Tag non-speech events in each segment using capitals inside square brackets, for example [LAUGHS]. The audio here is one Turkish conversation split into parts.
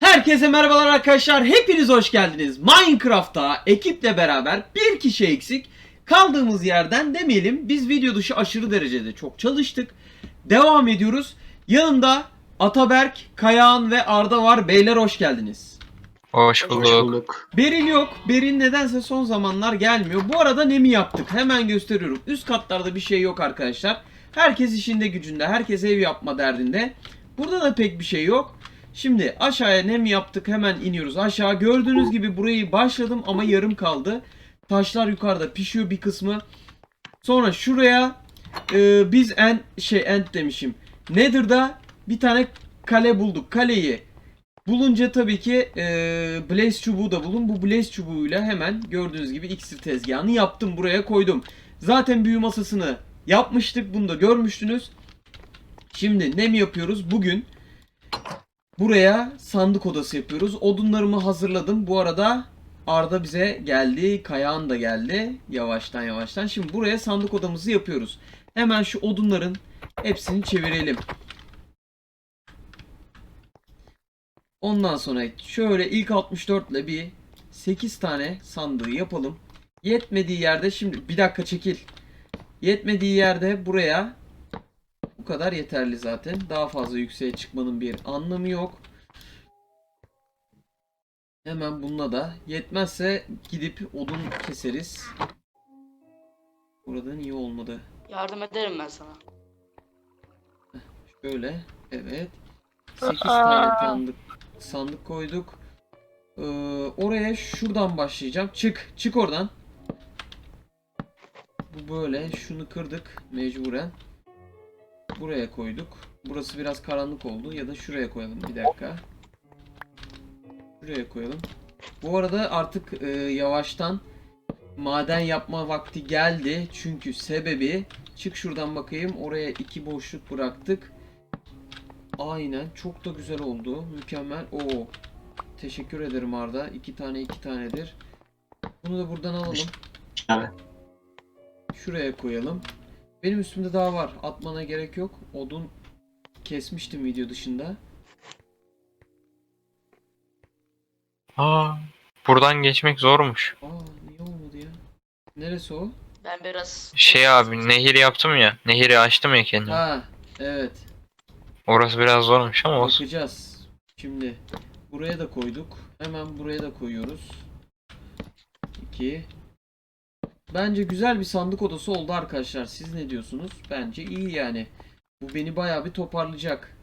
Herkese merhabalar arkadaşlar. Hepiniz hoş geldiniz. Minecraft'ta ekiple beraber bir kişi eksik. Kaldığımız yerden demeyelim. Biz video dışı aşırı derecede çok çalıştık. Devam ediyoruz. Yanımda Ataberk, Kayağan ve Arda var. Beyler hoş geldiniz. Hoş bulduk. Beril yok. Beril nedense son zamanlar gelmiyor. Bu arada ne mi yaptık? Hemen gösteriyorum. Üst katlarda bir şey yok arkadaşlar. Herkes işinde gücünde. Herkes ev yapma derdinde. Burada da pek bir şey yok. Şimdi aşağıya ne mi yaptık? Hemen iniyoruz aşağı. Gördüğünüz gibi burayı başladım ama yarım kaldı. Taşlar yukarıda pişiyor bir kısmı. Sonra şuraya e, biz en şey end demişim. Nether'da bir tane kale bulduk. Kaleyi Bulunca tabii ki e, Blaze çubuğu da bulun. Bu Blaze çubuğuyla hemen gördüğünüz gibi iksir tezgahını yaptım. Buraya koydum. Zaten büyü masasını yapmıştık. Bunu da görmüştünüz. Şimdi ne mi yapıyoruz? Bugün buraya sandık odası yapıyoruz. Odunlarımı hazırladım. Bu arada Arda bize geldi. Kayağın da geldi. Yavaştan yavaştan. Şimdi buraya sandık odamızı yapıyoruz. Hemen şu odunların hepsini çevirelim. Ondan sonra şöyle ilk 64 ile bir 8 tane sandığı yapalım. Yetmediği yerde şimdi bir dakika çekil. Yetmediği yerde buraya bu kadar yeterli zaten. Daha fazla yükseğe çıkmanın bir anlamı yok. Hemen bununla da yetmezse gidip odun keseriz. Burada niye olmadı? Yardım ederim ben sana. Şöyle. Evet. 8 tane sandık, sandık koyduk. Ee, oraya şuradan başlayacağım. Çık. Çık oradan. Bu böyle. Şunu kırdık. Mecburen. Buraya koyduk. Burası biraz karanlık oldu. Ya da şuraya koyalım. Bir dakika. Şuraya koyalım. Bu arada artık e, yavaştan maden yapma vakti geldi. Çünkü sebebi çık şuradan bakayım. Oraya iki boşluk bıraktık. Aynen. Çok da güzel oldu. Mükemmel. Oo. Teşekkür ederim Arda. İki tane iki tanedir. Bunu da buradan alalım. Abi. Şuraya koyalım. Benim üstümde daha var. Atmana gerek yok. Odun kesmiştim video dışında. Aa, buradan geçmek zormuş. Aa niye olmadı ya? Neresi o? Ben biraz... Şey abi nehir yaptım ya. Nehiri açtım ya kendim. Ha evet. Orası biraz zormuş ama olsun. Bakacağız. Şimdi buraya da koyduk. Hemen buraya da koyuyoruz. 2 Bence güzel bir sandık odası oldu arkadaşlar. Siz ne diyorsunuz? Bence iyi yani. Bu beni bayağı bir toparlayacak.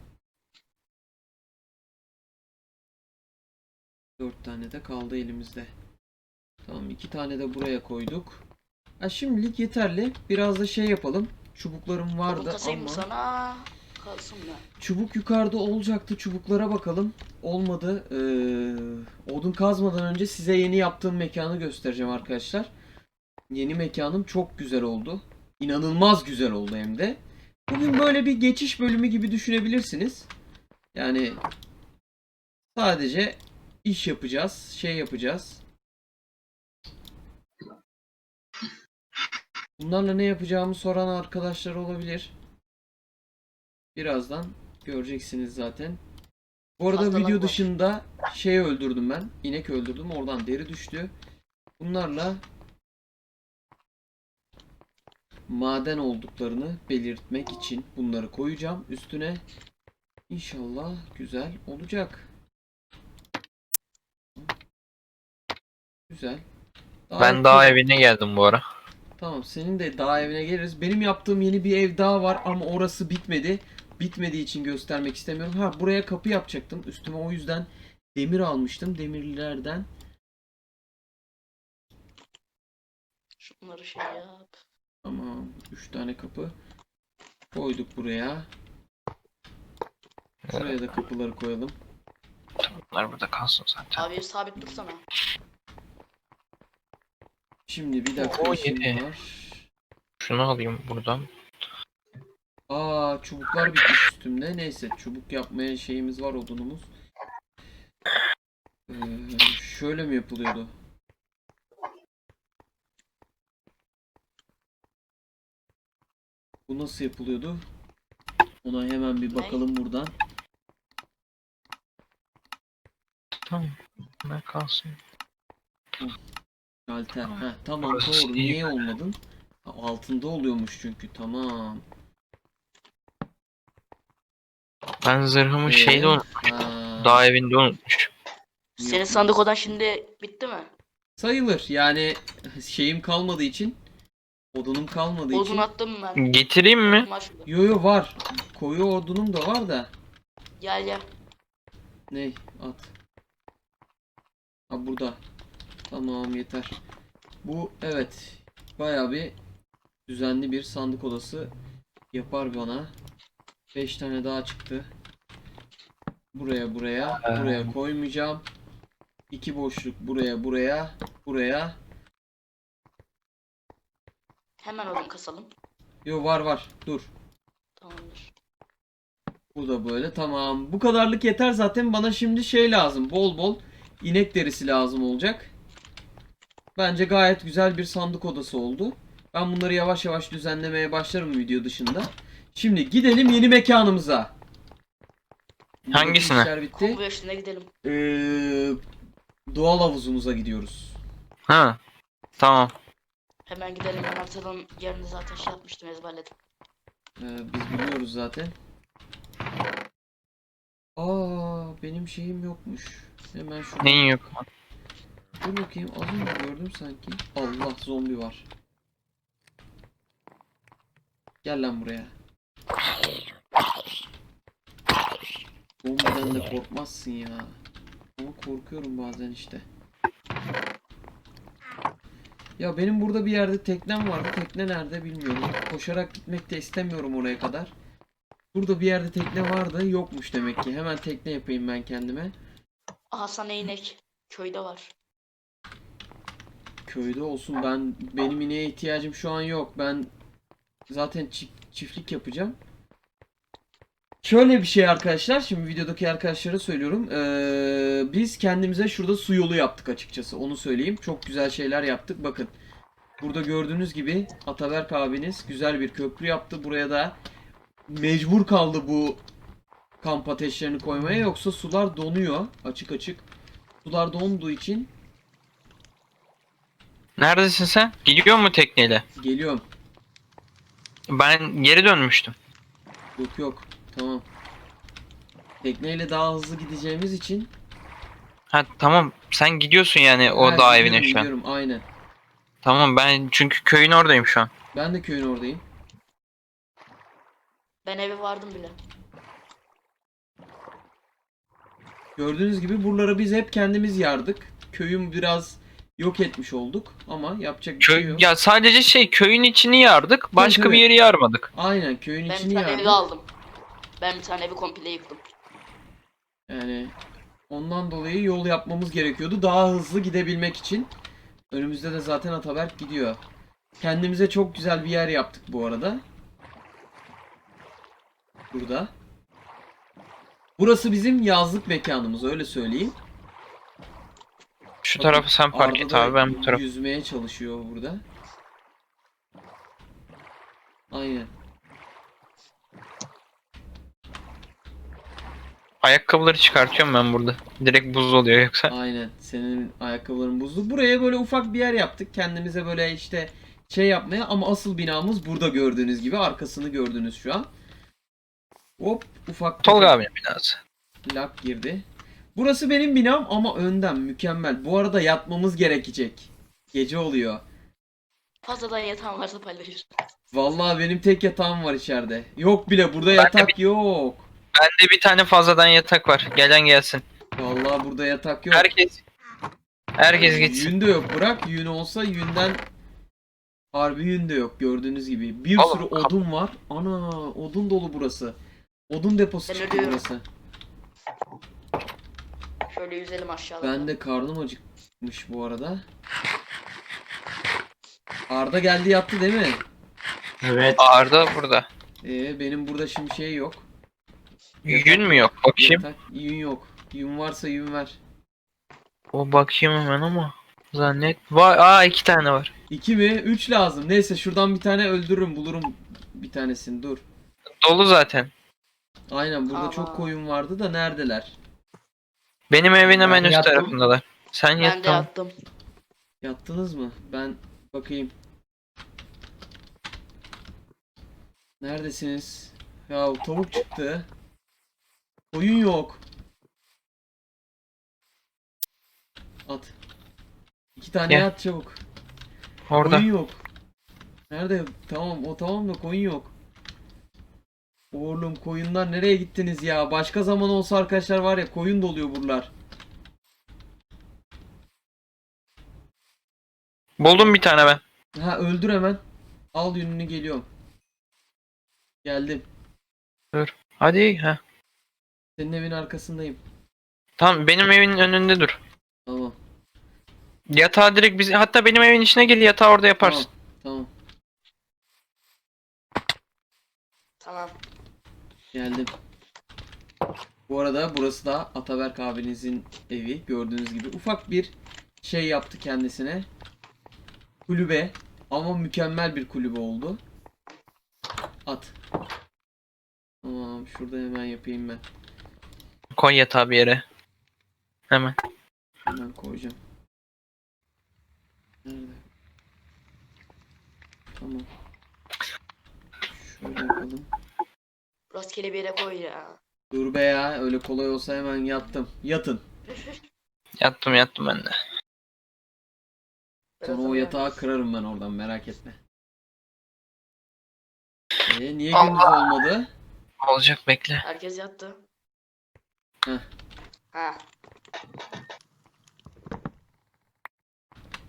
4 tane de kaldı elimizde. Tamam iki tane de buraya koyduk. Ha, şimdilik yeterli. Biraz da şey yapalım. Çubuklarım vardı ama... sana? Kalsın mı? Çubuk yukarıda olacaktı. Çubuklara bakalım. Olmadı. Ee, odun kazmadan önce size yeni yaptığım mekanı göstereceğim arkadaşlar. Yeni mekanım çok güzel oldu. İnanılmaz güzel oldu hem de. Bugün böyle bir geçiş bölümü gibi düşünebilirsiniz. Yani sadece iş yapacağız, şey yapacağız. Bunlarla ne yapacağımı soran arkadaşlar olabilir. Birazdan göreceksiniz zaten. Bu arada Hastalık video var. dışında şey öldürdüm ben. İnek öldürdüm. Oradan deri düştü. Bunlarla maden olduklarını belirtmek için bunları koyacağım üstüne. İnşallah güzel olacak. Güzel. Daha Ben daha evine geldim bu ara. Tamam senin de daha evine geliriz. Benim yaptığım yeni bir ev daha var ama orası bitmedi. Bitmediği için göstermek istemiyorum. Ha buraya kapı yapacaktım. Üstüme o yüzden demir almıştım. Demirlerden. Şunları şey yap. Tamam. 3 tane kapı. Koyduk buraya. Şuraya da kapıları koyalım. Bunlar burada kalsın zaten. Abi sabit dursana. Şimdi bir dakika Oo, işim yedi. var. Şunu alayım buradan. Aa çubuklar bitmiş üstümde. Neyse çubuk yapmaya şeyimiz var odunumuz. Ee, şöyle mi yapılıyordu? Bu nasıl yapılıyordu? Ona hemen bir bakalım buradan. Tamam. Ne kalsın. Şalter. Heh, tamam doğru. Niye olmadın? Altında oluyormuş çünkü. Tamam. Ben zırhımı Ee, şeyde unutmuşum. ha, Dağ evinde unutmuşum. Senin sandık odan şimdi bitti mi? Sayılır. Yani şeyim kalmadığı için odunum kalmadığı Odun için. attım ben. Getireyim mi? Yo yo var. Koyu odunum da var da. Gel gel. Ne? At. Ha burada. Tamam yeter. Bu evet. Bayağı bir düzenli bir sandık odası yapar bana. 5 tane daha çıktı. Buraya buraya Ee. buraya koymayacağım. İki boşluk buraya buraya buraya. Hemen odun kasalım. Yo var var. Dur. Tamamdır. Bu da böyle. Tamam. Bu kadarlık yeter zaten. Bana şimdi şey lazım. Bol bol inek derisi lazım olacak. Bence gayet güzel bir sandık odası oldu. Ben bunları yavaş yavaş düzenlemeye başlarım video dışında. Şimdi gidelim yeni mekanımıza. Hangisine? işler bitti. Kombo üstüne gidelim. Ee, doğal havuzumuza gidiyoruz. Ha. Tamam. Hemen gidelim. Ben haritadan yerini zaten şey yapmıştım ezberledim. Ee, biz biliyoruz zaten. Aa benim şeyim yokmuş. Hemen şu Neyin yok? Dur bakayım az önce gördüm sanki. Allah zombi var. Gel lan buraya. Zombiden de korkmazsın ya. Ama korkuyorum bazen işte. Ya benim burada bir yerde teknem vardı. Tekne nerede bilmiyorum. Koşarak gitmek de istemiyorum oraya kadar. Burada bir yerde tekne vardı. Yokmuş demek ki. Hemen tekne yapayım ben kendime. Aha sana inek. Köyde var. Köyde olsun ben benim ineğe ihtiyacım şu an yok. Ben zaten çi- çiftlik yapacağım. Şöyle bir şey arkadaşlar. Şimdi videodaki arkadaşlara söylüyorum. Ee, biz kendimize şurada su yolu yaptık açıkçası. Onu söyleyeyim. Çok güzel şeyler yaptık. Bakın. Burada gördüğünüz gibi Ataberk abiniz güzel bir köprü yaptı. Buraya da mecbur kaldı bu kamp ateşlerini koymaya. Yoksa sular donuyor. Açık açık. Sular donduğu için Neredesin sen? Gidiyor mu tekneyle? geliyorum. Ben geri dönmüştüm. Yok yok. Tamam. Tekneyle daha hızlı gideceğimiz için Ha tamam. Sen gidiyorsun yani o dağ evine şu an. gidiyorum, aynen. Tamam ben çünkü köyün oradayım şu an. Ben de köyün oradayım. Ben eve vardım bile. Gördüğünüz gibi buraları biz hep kendimiz yardık. Köyün biraz yok etmiş olduk ama yapacak bir şey Köy yok. ya sadece şey köyün içini yardık. Başka tabii. bir yeri yarmadık. Aynen köyün Ben içini bir tane yardık. evi aldım. Ben bir tane evi komple yıktım. Yani ondan dolayı yol yapmamız gerekiyordu daha hızlı gidebilmek için. Önümüzde de zaten Ataberk gidiyor. Kendimize çok güzel bir yer yaptık bu arada. Burada. Burası bizim yazlık mekanımız öyle söyleyeyim. Şu tarafı sen park Arda et abi ben bu tarafı. Yüzmeye çalışıyor burada. Aynen. Ayakkabıları çıkartıyorum ben burada. Direkt buz oluyor yoksa. Aynen. Senin ayakkabıların buzlu. Buraya böyle ufak bir yer yaptık. Kendimize böyle işte şey yapmaya ama asıl binamız burada gördüğünüz gibi. Arkasını gördünüz şu an. Hop ufak Tolga abinin binası. lak girdi. Burası benim binam ama önden mükemmel. Bu arada yatmamız gerekecek. Gece oluyor. Fazladan yatağım varsa paylaşır. Vallahi benim tek yatağım var içeride. Yok bile burada de yatak yok. Bende bir tane fazladan yatak var. Gelen gelsin. Vallahi burada yatak yok. Herkes herkes gitsin. Yün de yok. Bırak yün olsa yünden harbi yün de yok gördüğünüz gibi. Bir Oğlum, sürü kap- odun var. Ana odun dolu burası. Odun deposu Ben çıktı ölüyorum. burası. Şöyle yüzelim aşağıda. Ben de karnım acıkmış bu arada. Arda geldi yattı değil mi? Evet. Arda burada. Ee, benim burada şimdi şey yok. Yün mü yok? Bakayım. Yatak, yün yok. Yün varsa yün ver. O bakayım hemen ama. Zannet. Vay aa iki tane var. İki mi? Üç lazım. Neyse şuradan bir tane öldürürüm bulurum. bir tanesini dur. Dolu zaten. Aynen burada Tamam. çok koyun vardı da neredeler? Benim evin hemen Ben üst yattım. tarafındalar. Sen Ben yat de tamam. yattım. Yattınız mı? Ben bakayım. Neredesiniz? Ya tavuk çıktı. Koyun yok. At. İki tane Gel. at çabuk. Orada. Koyun yok. Nerede? Tamam o tamam da koyun yok. Oğlum koyunlar nereye gittiniz ya? Başka zaman olsa arkadaşlar var ya koyun doluyor buralar. Buldum bir tane ben. Ha öldür hemen. Al yününü geliyorum. Geldim. Hadi ha. Senin evin arkasındayım. Tamam benim evin önünde dur. Tamam. Yatağı direkt biz hatta benim evin içine gel yatağı orada yaparsın. Tamam. Tamam. Tamam. Geldim. Bu arada burası da Ataberk abinizin evi. Gördüğünüz gibi ufak bir şey yaptı kendisine. Kulübe. Ama mükemmel bir kulübe oldu. At. Tamam şurada hemen yapayım ben. Koy yatağı bir yere. Hemen. Hemen koyacağım. Nerede? Tamam. Şöyle yapalım. Rastgele bir yere koy ya. Dur be ya öyle kolay olsa hemen yattım. Yatın. Yattım yattım ben de. Sonra o yatağı kırarım ben oradan merak etme. Ee, niye Allah. gündüz olmadı? Olacak bekle. Herkes yattı. Heh. Ha.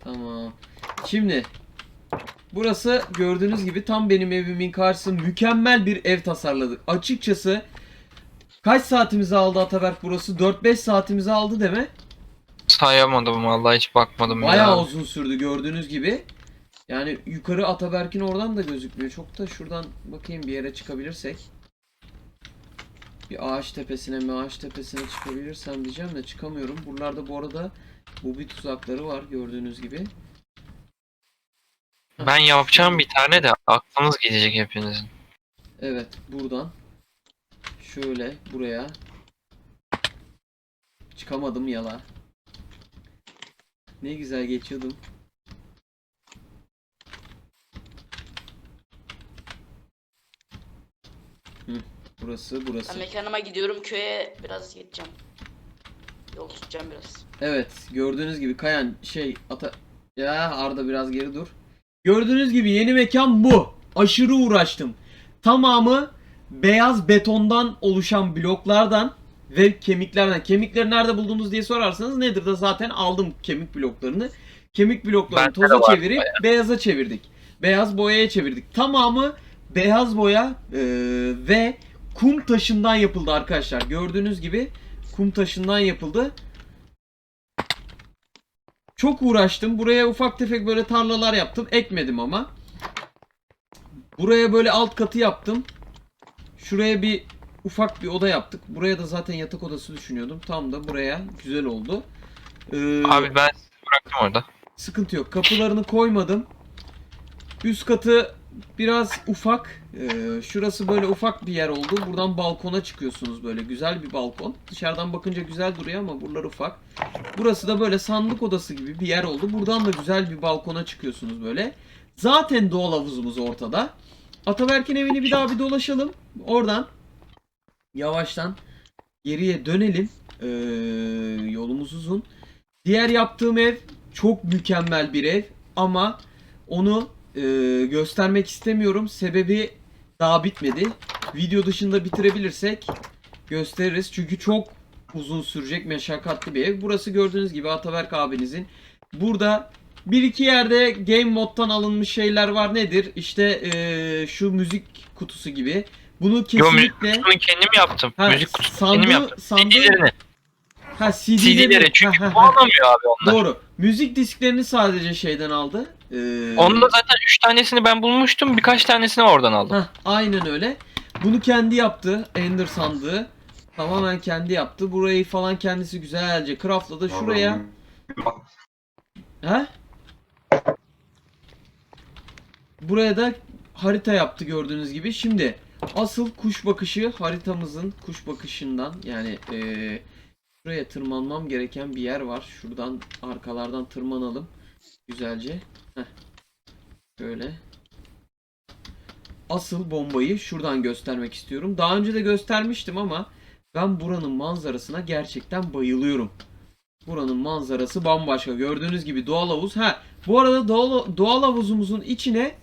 Tamam. Şimdi burası gördüğünüz gibi tam benim evimin karşısı mükemmel bir ev tasarladık. Açıkçası kaç saatimizi aldı Ataberk burası? 4-5 saatimizi aldı değil mi? Sayamadım vallahi hiç bakmadım Bayağı ya. uzun sürdü gördüğünüz gibi. Yani yukarı Ataberk'in oradan da gözükmüyor. Çok da şuradan bakayım bir yere çıkabilirsek. Bir ağaç tepesine mi ağaç tepesine çıkabilirsem diyeceğim de çıkamıyorum. Buralarda bu arada bu bir tuzakları var gördüğünüz gibi. Ben yapacağım bir tane de aklınız gidecek hepinizin. Evet buradan. Şöyle buraya. Çıkamadım yala. Ne güzel geçiyordum. Burası burası. Ben mekanıma gidiyorum köye biraz gideceğim. Yol tutacağım biraz. Evet gördüğünüz gibi Kayan şey ata ya Arda biraz geri dur. Gördüğünüz gibi yeni mekan bu. Aşırı uğraştım. Tamamı beyaz betondan oluşan bloklardan ve kemiklerden. Kemikleri nerede buldunuz diye sorarsanız nedir de zaten aldım kemik bloklarını. Kemik bloklarını toza çevirip beyaza çevirdik. Beyaz boyaya çevirdik. Tamamı beyaz boya e, ve kum taşından yapıldı arkadaşlar. Gördüğünüz gibi kum taşından yapıldı. Çok uğraştım. Buraya ufak tefek böyle tarlalar yaptım. Ekmedim ama. Buraya böyle alt katı yaptım. Şuraya bir ufak bir oda yaptık. Buraya da zaten yatak odası düşünüyordum. Tam da buraya güzel oldu. Ee, Abi ben sizi bıraktım orada. Sıkıntı yok. Kapılarını koymadım. Üst katı biraz ufak. Ee, şurası böyle ufak bir yer oldu. Buradan balkona çıkıyorsunuz böyle. Güzel bir balkon. Dışarıdan bakınca güzel duruyor ama buralar ufak. Burası da böyle sandık odası gibi bir yer oldu. Buradan da güzel bir balkona çıkıyorsunuz böyle. Zaten doğal havuzumuz ortada. Ataberk'in evini bir daha bir dolaşalım. Oradan yavaştan geriye dönelim. Ee, yolumuz uzun. Diğer yaptığım ev çok mükemmel bir ev ama onu e, göstermek istemiyorum. Sebebi daha bitmedi. Video dışında bitirebilirsek gösteririz. Çünkü çok uzun sürecek meşakkatli bir ev. Burası gördüğünüz gibi Ataberk abinizin. Burada bir iki yerde Game Mode'dan alınmış şeyler var. Nedir? İşte e, şu müzik kutusu gibi. Bunu Yo müzik kesinlikle kendim yaptım. Ha, müzik kendim sandığı- yaptım. sandığı- CD'lerini. ha CD'leri CD'leri çünkü Ha, ha, ha. bağlamıyor abi onlar. Doğru. Müzik disklerini sadece şeyden aldı. Ee, Onun da zaten 3 tanesini ben bulmuştum. Birkaç tanesini oradan aldım. Heh, aynen öyle. Bunu kendi yaptı. Ender sandığı. Tamamen kendi yaptı. Burayı falan kendisi güzelce craftladı. Şuraya. He? Buraya da harita yaptı gördüğünüz gibi. Şimdi asıl kuş bakışı haritamızın kuş bakışından yani eee şuraya tırmanmam gereken bir yer var. Şuradan arkalardan tırmanalım. Güzelce. Heh. Şöyle. Asıl bombayı şuradan göstermek istiyorum. Daha önce de göstermiştim ama ben buranın manzarasına gerçekten bayılıyorum. Buranın manzarası bambaşka. Gördüğünüz gibi doğal havuz. Ha, bu arada doğal, doğal havuzumuzun içine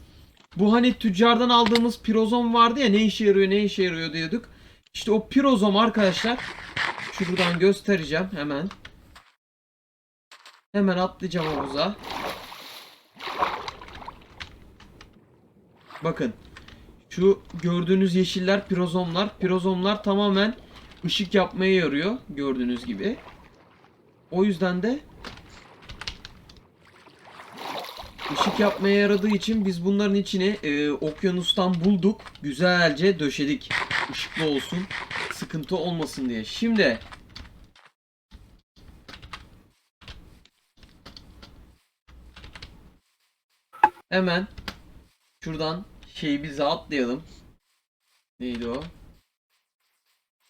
bu hani tüccardan aldığımız pirozom vardı ya ne işe yarıyor ne işe yarıyor diyorduk. İşte o pirozom arkadaşlar şuradan göstereceğim hemen. Hemen atlayacağım havuza. Bakın. Şu gördüğünüz yeşiller pirozomlar. Pirozomlar tamamen ışık yapmaya yarıyor gördüğünüz gibi. O yüzden de ışık yapmaya yaradığı için biz bunların içine e, okyanustan bulduk. Güzelce döşedik. Işıklı olsun. Sıkıntı olmasın diye. Şimdi hemen şuradan şeyi bize atlayalım. Neydi o?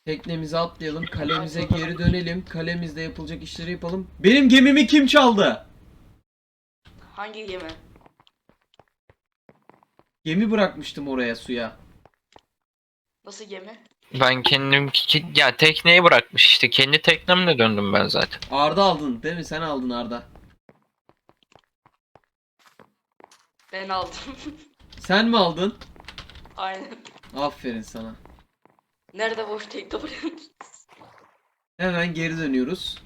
Teknemize atlayalım. Kalemize geri dönelim. Kalemizde yapılacak işleri yapalım. Benim gemimi kim çaldı? Hangi gemi? Gemi bırakmıştım oraya suya. Nasıl gemi? Ben kendim ya tekneyi bırakmış işte. Kendi teknemle döndüm ben zaten. Arda aldın değil mi? Sen aldın Arda. Ben aldım. [LAUGHS] Sen mi aldın? Aynen. Aferin sana. Nerede boş tekne bırakmış? Hemen geri dönüyoruz.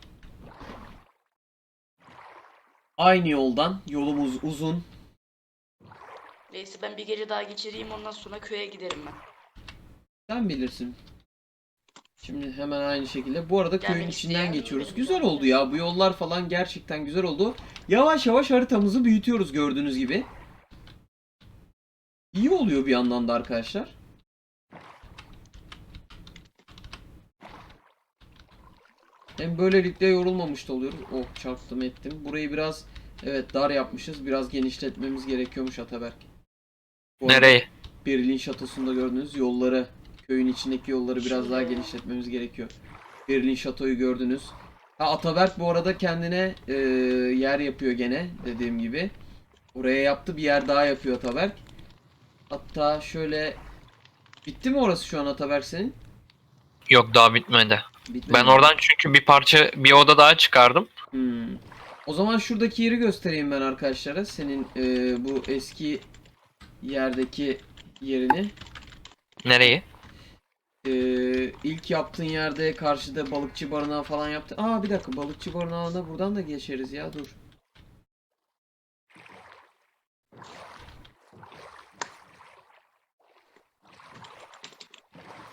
Aynı yoldan. Yolumuz uzun. Neyse ben bir gece daha geçireyim ondan sonra köye giderim ben. Sen bilirsin. Şimdi hemen aynı şekilde. Bu arada köyün Gelmek içinden isteyen geçiyoruz. Güzel oldu ya. Bu yollar falan gerçekten güzel oldu. Yavaş yavaş haritamızı büyütüyoruz gördüğünüz gibi. İyi oluyor bir yandan da arkadaşlar. Hem böylelikle yorulmamış da oluyoruz. Oh çarptım ettim. Burayı biraz evet dar yapmışız. Biraz genişletmemiz gerekiyormuş Ataberk. Bu Nereye? Berlin Şatosu'nda gördüğünüz yolları, köyün içindeki yolları biraz daha genişletmemiz gerekiyor. Berlin Şato'yu gördünüz. Ha Ataberk bu arada kendine e, yer yapıyor gene dediğim gibi. Oraya yaptı bir yer daha yapıyor Ataberk. Hatta şöyle bitti mi orası şu an Ataberk senin? Yok daha bitmedi. Bitmedi Ben mi? oradan çünkü bir parça bir oda daha çıkardım. Hmm. O zaman şuradaki yeri göstereyim ben arkadaşlara. Senin e, bu eski yerdeki yerini. Nereyi? Ee, ilk yaptığın yerde karşıda balıkçı barınağı falan yaptı. Aa bir dakika balıkçı barınağına buradan da geçeriz ya dur.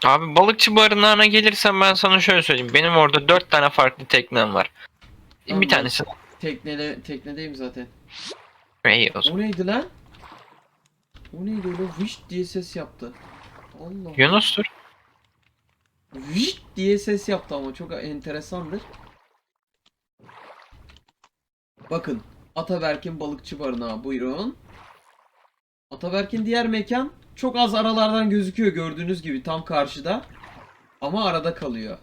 Abi balıkçı barınağına gelirsen ben sana şöyle söyleyeyim. Benim orada dört tane farklı teknem var. Tamam. Bir tanesi Teknele, teknedeyim zaten. iyi o zaman. O neydi lan? O neydi öyle vış diye ses yaptı. Allah. Yunus'tur. Vış diye ses yaptı ama çok enteresandır. Bakın Ataberk'in balıkçı barınağı buyurun. Ataberk'in diğer mekan çok az aralardan gözüküyor gördüğünüz gibi tam karşıda. Ama arada kalıyor.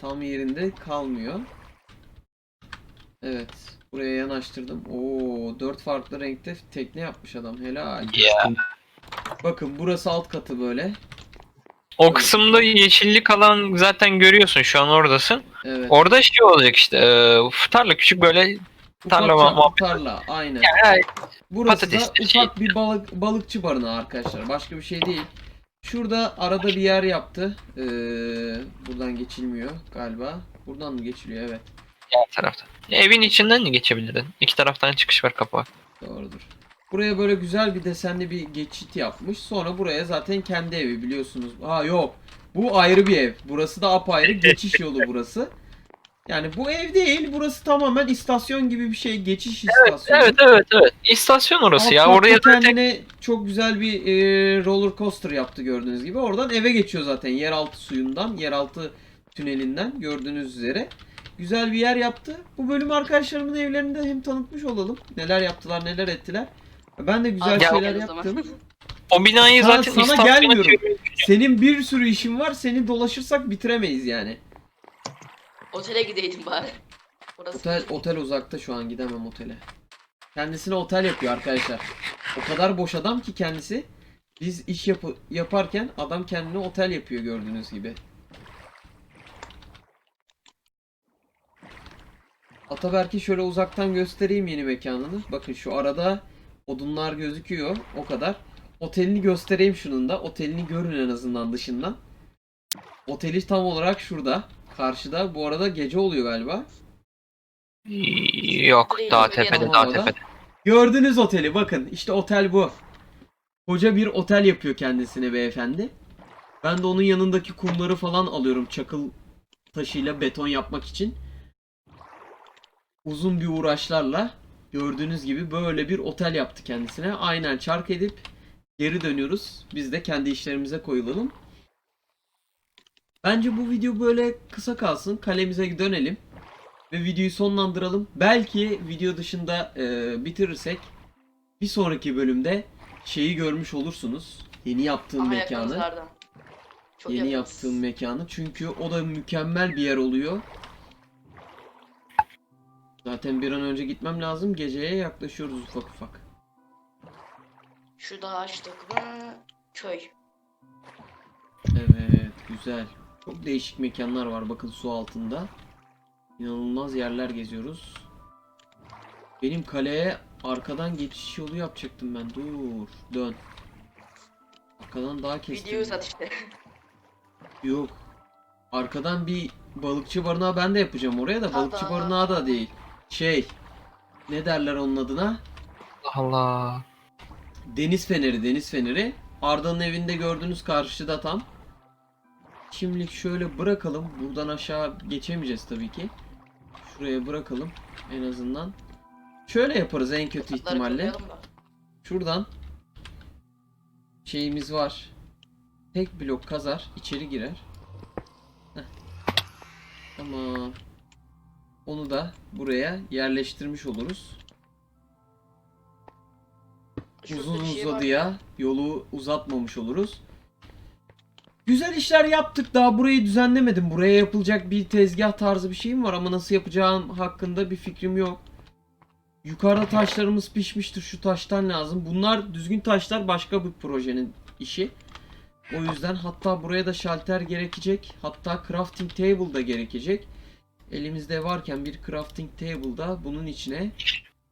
Tam yerinde kalmıyor. Evet. Buraya yanaştırdım. Oo, dört farklı renkte tekne yapmış adam. Helal. Ya. Bakın burası alt katı böyle. O kısımda yeşillik alan zaten görüyorsun şu an oradasın. Evet. Orada şey olacak işte. E, tarla küçük böyle tarla Ufak muhabbet. tarla aynen. yani, Burası da Patates, ufak bir balık balıkçı barınağı arkadaşlar. Başka bir şey değil. Şurada arada bir yer yaptı. Ee, buradan geçilmiyor galiba. Buradan mı geçiliyor? Evet. diğer taraftan. Evin içinden de geçebilirdin. İki taraftan çıkış var kapağı. Doğrudur. Buraya böyle güzel bir desenli bir geçit yapmış. Sonra buraya zaten kendi evi biliyorsunuz. Aa yok. Bu ayrı bir ev. Burası da apayrı geçiş yolu burası. Yani bu ev değil. Burası tamamen istasyon gibi bir şey. Geçiş istasyonu. Evet evet evet. İstasyon orası ya. Alt katta Oraya kendine çok güzel bir e, roller coaster yaptı gördüğünüz gibi. Oradan eve geçiyor zaten. Yeraltı suyundan, yeraltı tünelinden gördüğünüz üzere. Güzel bir yer yaptı. Bu bölüm arkadaşlarımın evlerinde hem tanıtmış olalım. Neler yaptılar, neler ettiler. Ben de güzel Ya- şeyler Gel o zaman. yaptım. O binayı zaten sana gelmiyorum. Senin bir sürü işin var. Seni dolaşırsak bitiremeyiz yani. Otele gideydim bari. Burası Otel otel uzakta şu an gidemem otele. Kendisine otel yapıyor arkadaşlar. O kadar boş adam ki kendisi. Biz iş yapı- yaparken adam kendine otel yapıyor gördüğünüz gibi. Ataberk'i şöyle uzaktan göstereyim yeni mekanını. Bakın şu arada odunlar gözüküyor. O kadar. Otelini göstereyim şunun da. Otelini görün en azından dışından. Oteli tam olarak şurada. Karşıda. Bu arada gece oluyor galiba. Yok daha tepede daha tepede. Gördünüz oteli bakın işte otel bu. Koca bir otel yapıyor kendisine beyefendi. Ben de onun yanındaki kumları falan alıyorum çakıl taşıyla beton yapmak için. Uzun bir uğraşlarla gördüğünüz gibi böyle bir otel yaptı kendisine. Aynen çark edip geri dönüyoruz. Biz de kendi işlerimize koyulalım. Bence bu video böyle kısa kalsın. Kalemize dönelim ve videoyu sonlandıralım. Belki video dışında e, bitirirsek bir sonraki bölümde şeyi görmüş olursunuz. Yeni yaptığım Aha mekanı. Çok Yeni yakınız. yaptığım mekanı. Çünkü o da mükemmel bir yer oluyor. Zaten bir an önce gitmem lazım. Geceye yaklaşıyoruz ufak ufak. Şu dağı açtık mı? Köy. Evet, güzel. Çok değişik mekanlar var bakın su altında. İnanılmaz yerler geziyoruz. Benim kaleye arkadan geçiş yolu yapacaktım ben. Dur, dön. Arkadan daha kestim. Videoyu sat işte. Yok. Arkadan bir balıkçı barınağı ben de yapacağım oraya da balıkçı Tamam. barınağı da değil. Şey, ne derler onun adına? Allah. Deniz feneri, deniz feneri. Arda'nın evinde gördüğünüz karşıda tam. Şimdilik şöyle bırakalım. Buradan aşağı geçemeyeceğiz tabii ki. Şuraya bırakalım en azından. Şöyle yaparız en kötü ihtimalle. Şuradan şeyimiz var. Tek blok kazar, içeri girer. Heh. Tamam. Onu da buraya yerleştirmiş oluruz. Şurada Uzun şey uzadıya yolu uzatmamış oluruz. Güzel işler yaptık. Daha burayı düzenlemedim. Buraya yapılacak bir tezgah tarzı bir şeyim var ama nasıl yapacağım hakkında bir fikrim yok. Yukarıda taşlarımız pişmiştir. Şu taştan lazım. Bunlar düzgün taşlar başka bir projenin işi. O yüzden hatta buraya da şalter gerekecek. Hatta crafting table da gerekecek. Elimizde varken bir crafting table da bunun içine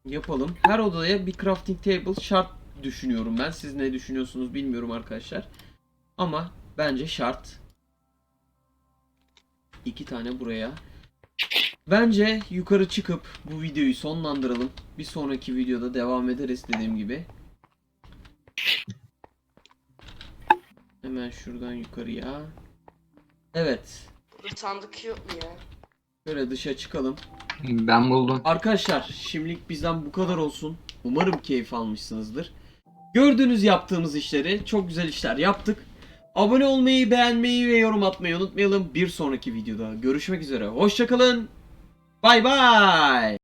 yapalım. Her odaya bir crafting table şart düşünüyorum ben. Siz ne düşünüyorsunuz bilmiyorum arkadaşlar. Ama bence şart. İki tane buraya. Bence yukarı çıkıp bu videoyu sonlandıralım. Bir sonraki videoda devam ederiz dediğim gibi. Hemen şuradan yukarıya. Evet. Burada sandık yok mu ya? Şöyle dışa çıkalım. Ben buldum. Arkadaşlar şimdilik bizden bu kadar olsun. Umarım keyif almışsınızdır. Gördüğünüz yaptığımız işleri çok güzel işler yaptık. Abone olmayı, beğenmeyi ve yorum atmayı unutmayalım. Bir sonraki videoda görüşmek üzere. Hoşçakalın. Bay bay.